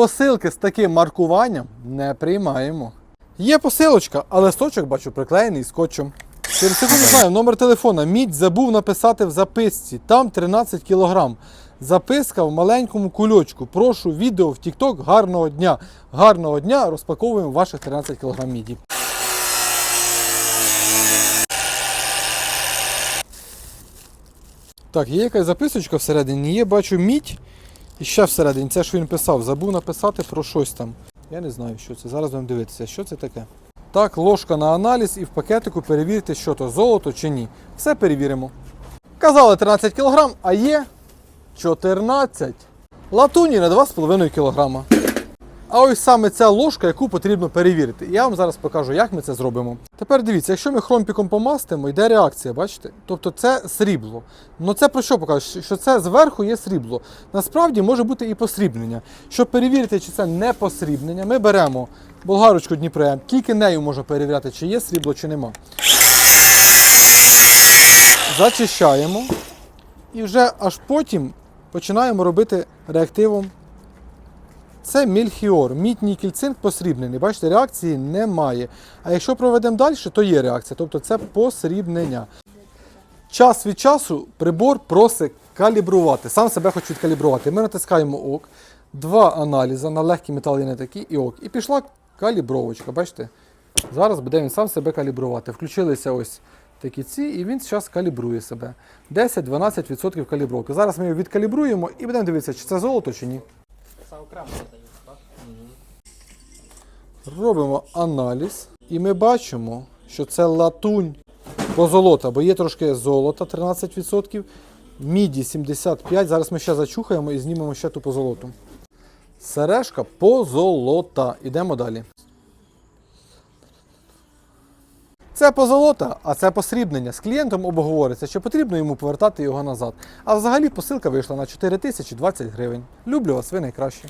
Посилки з таким маркуванням не приймаємо. Є посилочка, а листочок бачу приклеєний скотчем. Через секунду знаю, номер телефона. Мідь забув написати в записці. Там 13 кілограм. Записка в маленькому кульочку. Прошу відео в TikTok. Гарного дня. Гарного дня. Розпаковуємо ваших 13 кілограм міді. Так, є якась записочка всередині, є, бачу мідь. І ще всередині, це що він писав, забув написати про щось там. Я не знаю, що це. Зараз будемо дивитися, що це таке. Так, ложка на аналіз і в пакетику перевірте, що то золото чи ні. Все перевіримо. Казали 13 кг, а є 14. Латуні на 2,5 кг. А ось саме ця ложка, яку потрібно перевірити. Я вам зараз покажу, як ми це зробимо. Тепер дивіться, якщо ми хромпіком помастимо, йде реакція, бачите? Тобто це срібло. Ну це про що покаже? Що це зверху є срібло. Насправді може бути і посрібнення. Щоб перевірити, чи це не посрібнення, ми беремо болгарочку Дніпре, тільки нею можна перевіряти, чи є срібло, чи нема. Зачищаємо. І вже аж потім починаємо робити реактивом це мільхіор, мідь, нікель, цинк посрібнений. Бачите, реакції немає. А якщо проведемо далі, то є реакція. Тобто це посрібнення. Час від часу прибор просить калібрувати. Сам себе хоче відкалібрувати. Ми натискаємо ок, два аналізи на легкі метали не такі, і ок. І пішла калібровочка. Бачите? Зараз буде він сам себе калібрувати. Включилися ось такі ці, і він зараз калібрує себе. 10-12% калібровки. Зараз ми його відкалібруємо і будемо дивитися, чи це золото, чи ні. Це окремо подають, так? Робимо аналіз, і ми бачимо, що це латунь позолота, бо є трошки золота 13%, міді 75%. Зараз ми ще зачухаємо і знімемо ще ту позолоту. Сережка позолота. Ідемо далі. Це позолота, а це посрібнення. З клієнтом обговориться, що потрібно йому повертати його назад. А взагалі посилка вийшла на 4020 гривень. Люблю вас, ви найкращі.